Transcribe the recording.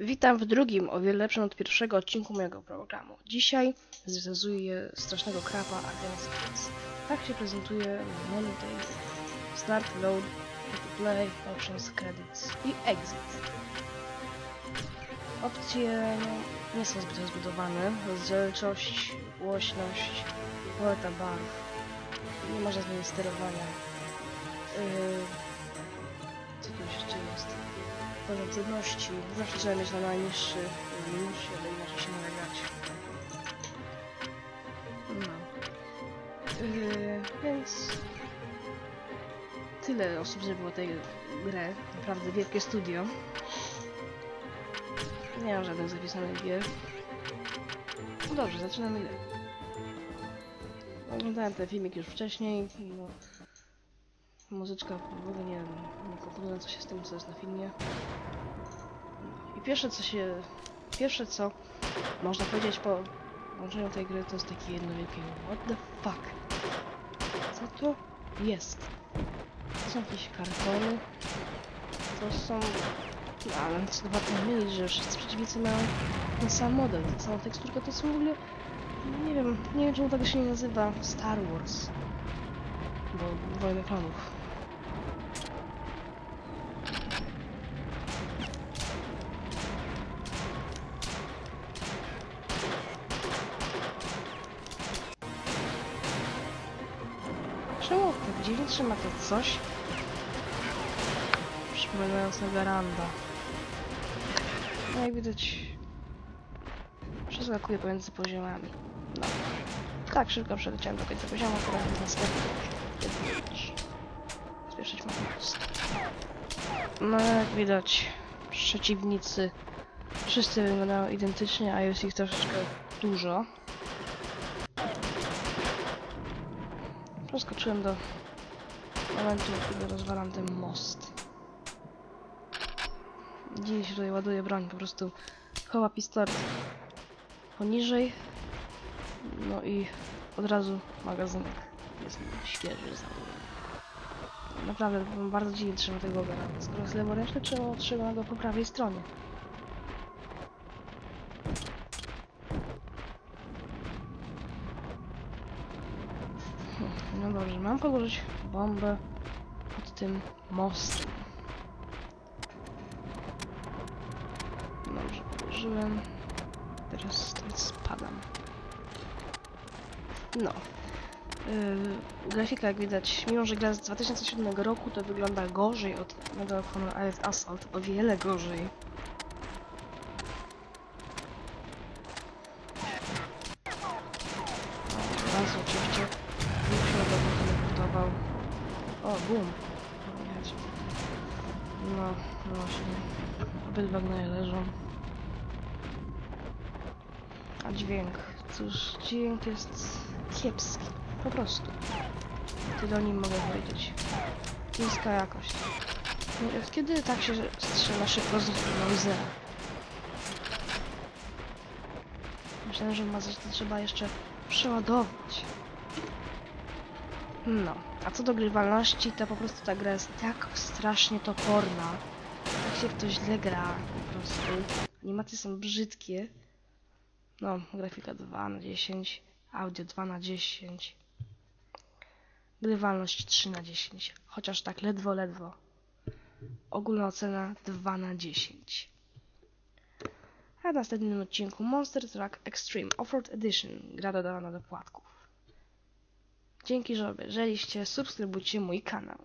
Witam w drugim, o wiele lepszym od pierwszego odcinku mojego programu. Dzisiaj zrealizuję strasznego krapa Against Kids. Tak się prezentuje menu Start, Load, Play, Options, Credits i Exit. Opcje nie są zbyt rozbudowane. Rozdzielczość, głośność, paleta barw. Nie można zmienić sterowania. Yy, poziom trudności. Zawsze trzeba mieć na najniższy minusie, bo inaczej się nie grać. No. Yy, więc tyle osób zrobiło tę grę. Naprawdę wielkie studio. Nie mam żadnych zapisanych gier. No dobrze, zaczynamy grę. Oglądałem ten filmik już wcześniej. No, muzyczka w ogóle nie nie komponuję co się z tym, co jest na filmie. I pierwsze co się... Pierwsze co można powiedzieć po włączeniu tej gry to jest takie jedno wielkie What the fuck? Co to jest? To są jakieś kartony? To są... No, ale co warto mieć, że wszyscy przeciwnicy mają ten sam model, tę samą teksturkę, to są w ogóle... Nie wiem, nie wiem czemu tego się nie nazywa Star Wars. Bo Wojny Klonów. Czemu tak dziwnie trzyma to coś? Przypominające Garanda. No jak widać... Przeskakuje pomiędzy poziomami. No. Tak, szybko przeleciałem do końca poziomu, teraz jest następny. Spieszyć mam No jak widać, przeciwnicy wszyscy wyglądają identycznie, a jest ich troszeczkę dużo. Przeskoczyłem do momentu, kiedy rozwalam ten most. Dziś tutaj ładuje broń, po prostu chowa pistolet poniżej, no i od razu magazynek jest świeży. Naprawdę bardzo dziwnie trzyma tego ogara. Skoro jest leworęczny, trzyma go po prawej stronie? No dobrze, mam podłożyć bombę pod tym mostem. Dobrze, położyłem. Teraz stąd spadam. No. Yy, grafika, jak widać, mimo że gra z 2007 roku, to wygląda gorzej od Medal of Honor Assault. O wiele gorzej. O. Jechać. No, no właśnie. Obydwa gnoje leżą. A dźwięk? Cóż, dźwięk jest kiepski. Po prostu. Tyle o nim mogę powiedzieć. Niska jakość. Od kiedy tak się strzela szybko z Noizera? Myślałem, że ma to trzeba jeszcze przeładować. No, a co do grywalności, to po prostu ta gra jest tak strasznie toporna. Jak się w to źle gra, po prostu. Animacje są brzydkie. No, grafika 2 na 10, audio 2 na 10. Grywalność 3 na 10, chociaż tak ledwo, ledwo. Ogólna ocena 2 na 10. A w następnym odcinku Monster Truck Extreme Offroad Edition, gra dodawana do płatków. Dzięki, że obejrzeliście, subskrybujcie mój kanał.